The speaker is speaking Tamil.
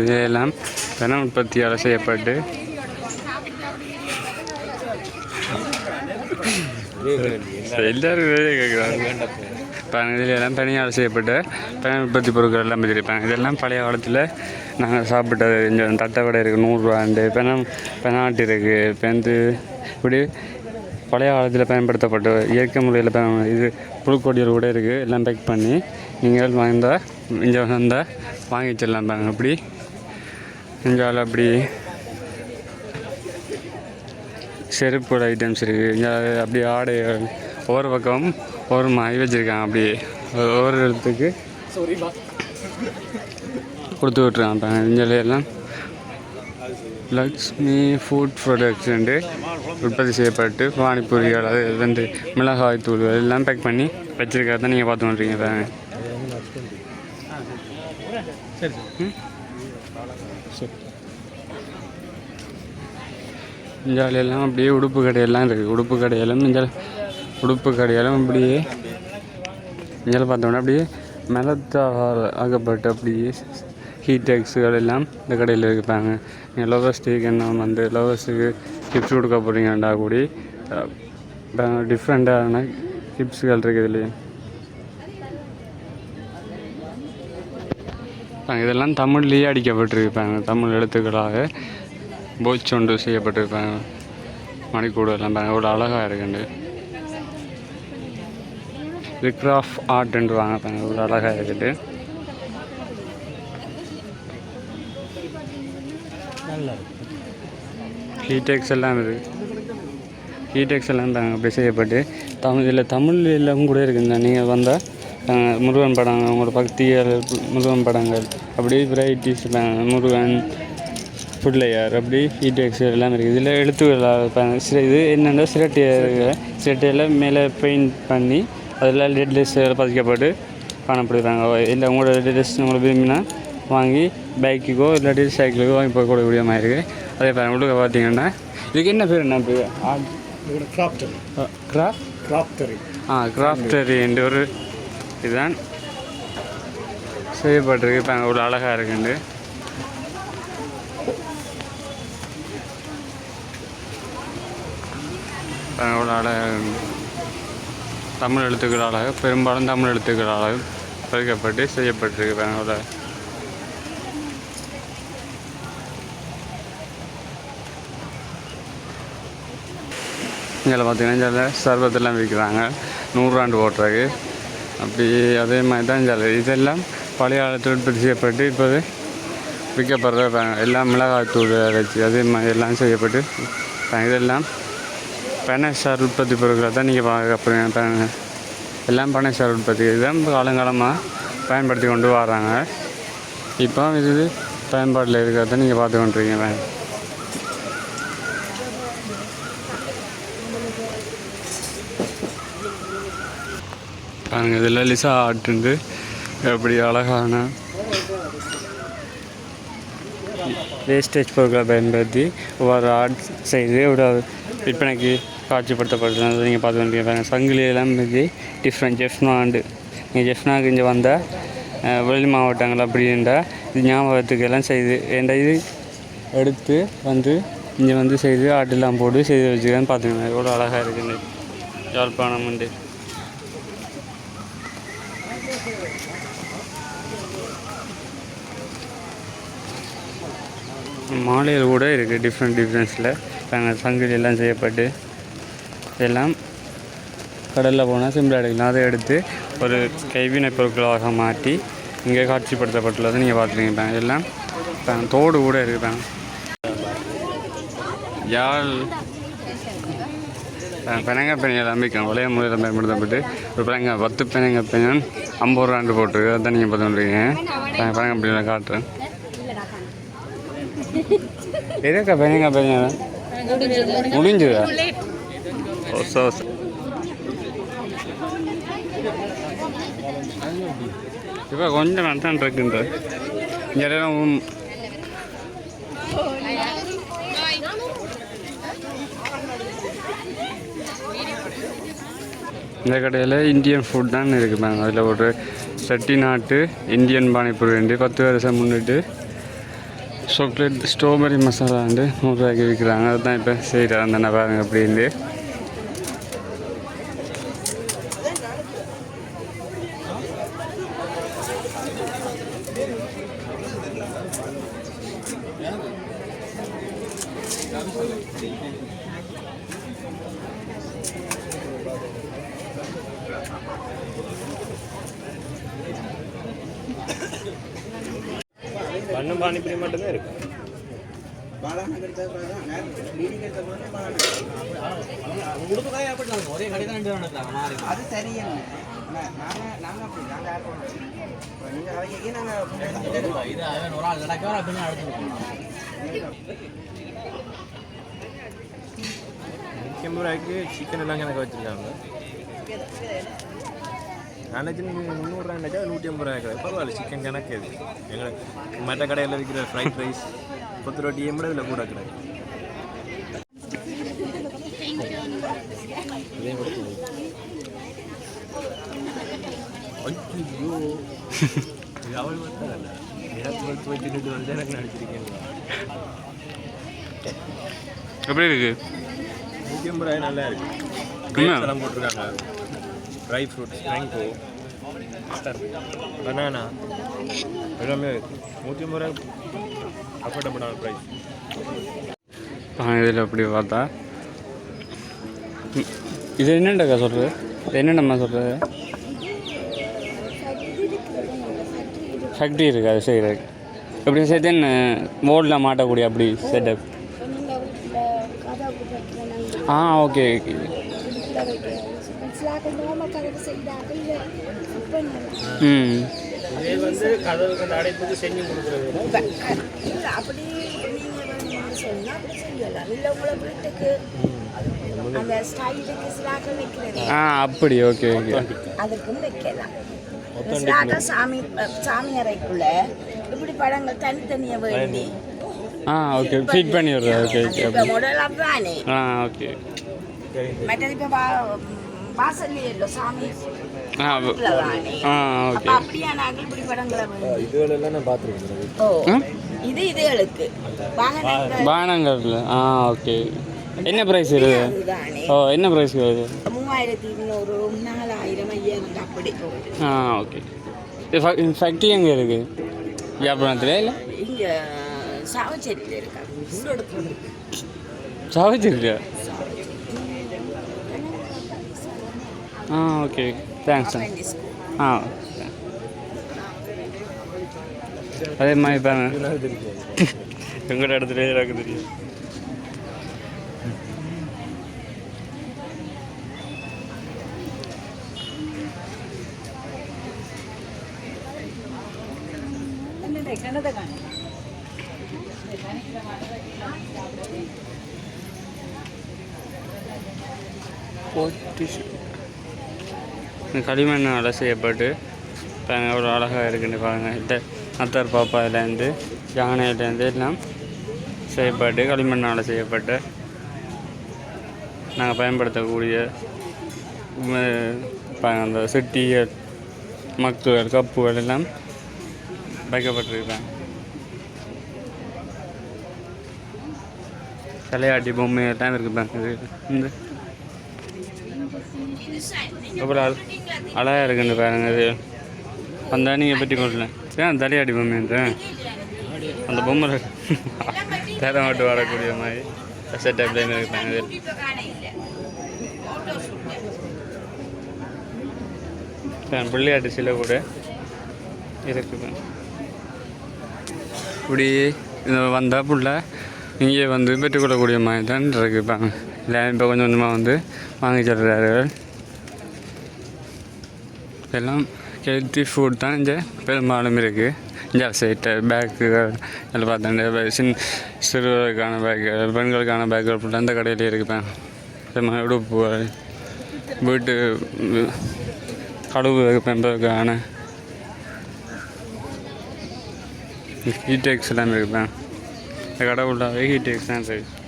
இதையெல்லாம் பண உற்பத்தியால் செய்யப்பட்டு. எல்லாரும் வேலையை கேட்குறாங்க பாருங்க இதில் எல்லாம் பனியால் செய்யப்பட்ட பனை உற்பத்தி பொருட்கள் எல்லாம் வச்சுருப்பாங்க இதெல்லாம் பழைய காலத்தில் நாங்கள் சாப்பிட்டது இந்த தட்டை வடை இருக்குது நூறுரூவாண்டு பெனம் பெனாட்டு இருக்குது பெந்து இப்படி பழைய காலத்தில் பயன்படுத்தப்பட்ட இயற்கை முறையில் இது புழுக்கொடியில் கூட இருக்குது எல்லாம் பேக் பண்ணி நீங்கள் வந்தால் இங்கே வந்தால் வாங்கி வச்சிடலாம் பாருங்க அப்படி இங்கால அப்படி செருப்பு ஐட்டம்ஸ் இருக்குது இங்கே அப்படி ஆடை ஒவ்வொரு பக்கமும் ஒவ்வொரு மாதிரி வச்சுருக்காங்க அப்படி ஒவ்வொரு இடத்துக்கு கொடுத்து விட்ருக்காங்க பாருங்க. இங்கே எல்லாம் லக்ஷ்மி ஃபுட் ப்ரொடக்ட்ஸு உற்பத்தி செய்யப்பட்டு பானிபூரிகள் அது வந்து மிளகாய் தூள் எல்லாம் பேக் பண்ணி வச்சுருக்கிறத நீங்கள் பார்த்து வந்துருக்கீங்க பாருங்க ம்? சரி. இந்தியாவிலெல்லாம் அப்படியே உடுப்பு கடையெல்லாம் இருக்குது உடுப்பு கடையெல்லாம் இங்கே உடுப்பு கடையெல்லாம் அப்படியே இங்கே பார்த்தோம்னா அப்படியே மெலத்தால் ஆகப்பட்ட அப்படியே ஹீடெக்ஸுகள் எல்லாம் இந்த கடையில் இருப்பாங்க நீங்கள் லோவஸ்ட்டுக்கு என்ன வந்து லோவஸ்ட்டுக்கு டிப்ஸ் கொடுக்க போகிறீங்கண்டா கூடி டிஃப்ரெண்ட்டான டிப்ஸுகள் இருக்குது இதுலேயே இருப்பாங்க இதெல்லாம் தமிழ்லேயே அடிக்கப்பட்டிருப்பாங்க. தமிழ் எழுத்துக்களாக போச்சொண்டு செய்யப்பட்டிருப்பாங்க. மணிக்கூடு எல்லாம் பாருங்கள் அவ்வளோ அழகாக இருக்குண்டு. விக்ராஃப் கிராஃப்ட் ஆர்ட்ன்றாங்க பாருங்க. எவ்வளோ அழகாக இருக்குது. ஹீடெக்ஸ் எல்லாம் இருக்குது ஹீடெக்ஸ் எல்லாம் தாங்க அப்படி செய்யப்பட்டு தமிழ் இதில் தமிழ் எல்லாம் கூட இருக்குங்க. நீங்கள் வந்தால் முருகன் படம் உங்களோட பக்திகள் முருகன் படங்கள். அப்படி வெரைட்டிஸ் முருகன் பிள்ளையார் அப்படி ஹீடெக்ஸ் எல்லாம் இருக்குது இதில் எழுத்துக்கள். சில இது என்னென்னா சிரட்டை சிரட்டையில் மேலே பெயிண்ட் பண்ணி அதில் ரெட் லிஸ்ட் பதிக்கப்பட்டு காணப்படுறாங்க. இல்லை உங்களோட ரெட் லிஸ்ட் உங்களுக்கு விரும்பினா வாங்கி பைக்குக்கோ இல்லாட்டி சைக்கிளுக்கோ வாங்கி போகக்கூடிய மாதிரி இருக்குது அதே பாருங்க உள்ளுக்க பார்த்தீங்கன்னா இதுக்கு என்ன பேர் என்ன பேர்? ஆர்ட் கிராப்டர் கிராஃப்ட் கிராப்டரி ஆ கிராஃப்டரி என்ற ஒரு இதுதான். செய்யப்பட்டிருக்கு இப்போ அங்கே ஒரு அழகாக இருக்குண்டு. அவ்வளோ அழகாக தமிழ் தமிழ் எழுத்துக்களாக பெரும்பாலும் தமிழ் எழுத்துக்களாக பதிக்கப்பட்டு செய்யப்பட்டிருக்கு. பாருங்க, அவ்வளோ இங்கே பார்த்தீங்கன்னா இங்கே சர்வத்தெல்லாம் விற்கிறாங்க. நூறாண்டு ஓட்டுறதுக்கு. அப்படி அதே மாதிரி தான் இங்கே இதெல்லாம் பழைய காலத்தில் உற்பத்தி செய்யப்பட்டு இப்போது விற்கப்படுற எல்லாம் எல்லாம் மிளகாத்தூள் அரைச்சி அதே மாதிரி எல்லாம் செய்யப்பட்டு இதெல்லாம் பனைசார் உற்பத்தி பொருட்களை தான் நீங்கள் பார்க்க எல்லாம் பனைசார் உற்பத்தி. இதுதான் காலங்காலமாக பயன்படுத்தி கொண்டு வராங்க. இப்போ இது பயன்பாட்டில் இருக்கிறத நீங்கள் பார்த்து கொண்டிருக்கீங்க. பாருங்க இதில் லிசா ஆட்டுண்டு எப்படி அழகான வேஸ்டேஜ் பொருட்களை பயன்படுத்தி ஒவ்வொரு ஆர்ட் செய்து ஒரு விற்பனைக்கு காட்சிப்படுத்தப்படுறது நீங்கள் பார்த்து வந்துருக்கீங்க பாருங்கள் சங்கிலியெல்லாம் பற்றி டிஃப்ரெண்ட் ஜெஃப்னாண்டு நீங்கள் ஜெஃப்னாக்கு இங்கே வந்தால் வெளி மாவட்டங்கள் அப்படின்றா இது ஞாபகத்துக்கு எல்லாம் செய்து ஏன்டா இது எடுத்து வந்து இங்கே வந்து செய்து ஆட்டெல்லாம் போட்டு செய்து வச்சுக்கன்னு பார்த்துக்கோங்க. எவ்வளோ அழகாக இருக்குது யாழ்ப்பாணம் உண்டு. மாலையில் கூட இருக்குது டிஃப்ரெண்ட் டிஃப்ரென்ஸில் நாங்கள் சங்கிலி எல்லாம் செய்யப்பட்டு எல்லாம் கடலில் போனால் சிம்பிள் அடிக்கலாம் அதை எடுத்து ஒரு கைவினைப் பொருட்களாக மாற்றி இங்கே காட்சிப்படுத்தப்பட்டுள்ளதை நீங்கள் பார்த்துருக்கீங்க எல்லாம் தோடு கூட இருக்குதாங்க யாழ் பெனங்காய் பெண்கள் நம்பிக்கை ஒரே முறையில் பயன்படுத்தப்பட்டு ஒரு பெனங்க பத்து பெனங்க பெண் ஐம்பது ரூபாண்டு போட்டிருக்கு. அதான் நீங்கள் பார்த்துருக்கீங்க பெனங்க காட்டுறேன். எதுக்கா பெனங்க பெண் முடிஞ்சுதா? இப்போ கொஞ்சம் தான் இருக்குன்ற இங்கே இந்த கடையில் இந்தியன் ஃபுட் தான் இருக்குது பாருங்க அதில் ஒரு செட்டி நாட்டு இந்தியன் பானிபூரி ரெண்டு பத்து வருஷம் முன்னிட்டு சாக்லேட் ஸ்ட்ராபெரி மசாலா வந்து நூறுரூவாய்க்கு விற்கிறாங்க அதுதான் இப்போ செய்கிறாங்க அந்த நான் பாருங்க அப்படின்னு. பானிபூரி மட்டும்தான் இருக்கு. அது சரியில்லை. நாங்கள் நாங்கள் அப்படி நாங்கள் யார் போனோம் நீங்கள் கலைக்கு நாங்கள் நூற்றி ஐம்பது ரூபாய்க்கு சிக்கன் எல்லாம் எனக்கு வச்சுருக்காங்க. நினச்சி முந்நூறுரூவா நினச்சா நூற்றி ஐம்பது ரூபாய் கிடையாது பரவாயில்ல சிக்கன் கணக்கு இது எங்களுக்கு மற்ற கடையில் விற்கிற ஃப்ரைட் ரைஸ் கொத்து ரொட்டியை விட இதில் கூட கிடையாது ஐயோ அவள் வந்தாரல்ல எனக்கு வச்சு வச்சுட்டு வந்து எனக்கு நடிச்சிருக்கேன் எப்படி இருக்கு நூற்றி ஐம்பது ரூபாய் நல்லா இருக்கு போட்டிருக்காங்க ட்ரை ஃப்ரூட்ஸ் மேங்கோ பனானா எல்லாமே இருக்கு. நூற்றி ஐம்பது ரூபாய் அஃபோர்டபுளான ப்ரைஸ் இதில் அப்படி பார்த்தா இது என்னண்டக்கா சொல்கிறது இது என்னென்னம்மா சொல்கிறது ஃபேக்ட்ரி இருக்கு அது செய்கிறது இப்படி சேர்த்து என்ன மோடில் மாட்டக்கூடிய அப்படி செட்டப் ஆ ஓகே ஓகே ம். இதே வந்து கதவுக்கு அந்த அடைப்புக்கு செஞ்சு கொடுக்குறது. அப்படி நீங்க வந்து சொன்னா அப்படி செய்யலாம். இல்ல உங்களை வீட்டுக்கு அந்த ஸ்டைலுக்கு சிலாக்கள் வைக்கிறது. ஆ அப்படி ஓகே ஓகே. அதுக்கும் வைக்கலாம். சிலாக்கள் சாமி சாமி அறைக்குள்ள இப்படி படங்கள் தனித்தனியா வேண்டி ஆ ஓகே ஃபிட் பண்ணி விடுறது ஓகே ஓகே ஆ ஓகே மற்றது இப்ப வாசல்ல இல்லை சாமி. அப்படியா நாங்கள் இப்படி படங்களை? இது இதுகளுக்கு. வாகனங்கள். ஆ ஓகே. என்ன ப்ரைஸ் இது? அதுதானே. ஓ என்ன ப்ரைஸ் வருது? மூவாயிரத்தி இருநூறு நாலாயிரம் ஐயாயிரம் அப்படி போகுது. ஆ ஓகே. இது ஃபேக்ட்ரி எங்கே இருக்குது வியாபாரத்தில் இல்லை? இங்க சாவச்சேரியில் இருக்காங்க சாவச்சிருக்கா ஆ ஓகே தேங்க்ஸ் Apprentice school. ஆ அதே மாதிரி பாருங்க எங்கள்கிட்ட இடத்துல எனக்கு தெரியும் இந்த களிமண்ணால் செய்யப்பட்டு பாருங்க அவ்வளோ அழகாக இருக்குன்னு பாருங்கள் இந்த அத்தர் பாப்பாயிலேருந்து யானையிலேருந்து எல்லாம் செய்யப்பட்டு களிமண்ணால் செய்யப்பட்டு நாங்கள் பயன்படுத்தக்கூடிய அந்த சிட்டிகள் மக்குகள் கப்புகள் எல்லாம் வைக்கப்பட்டிருக்காங்க தலையாட்டி பொம்மை எல்லாம் இருக்குது பாருங்க. இது இந்த அப்புறம் அழகாக இருக்குன்னு பாருங்க இது. அந்த நீங்கள் பற்றி கொள்ளலாம் ஏன் தலையாடி பொம்மைன்ற அந்த பொம்மை தேட. மட்டும் வரக்கூடிய மாதிரி. செட் டைப்லேயும் இருப்பாங்க அது பிள்ளையாட்டு சில கூட இருக்குது இப்படி இது வந்தால் புள்ள இங்கே வந்து பெற்றுக்கொள்ளக்கூடிய மாதிரி தான் இருக்குப்பாங்க இல்லை இப்போ கொஞ்சம் கொஞ்சமாக வந்து வாங்கி சொல்கிறாரு எல்லாம் ஹெல்த்தி ஃபுட் தான் இங்கே பெரும்பாலும் இருக்குது இங்கே சைட்டு பேக்குகள் எல்லாம் பார்த்தேன் சின் சிறுவர்களுக்கான பேக்குகள் பெண்களுக்கான பேக்குகள் ஃபுல்லாக அந்த கடையிலே இருக்குப்பேன் சும்மா உடுப்புகள் வீட்டு வி- கழுவு பெம்பதுக்கான ஹீட் எக்ஸ் எல்லாம் இருக்குப்பேன் இந்த கடை உள்ளாவே ஹீட் எக்ஸ் தான் இருக்குது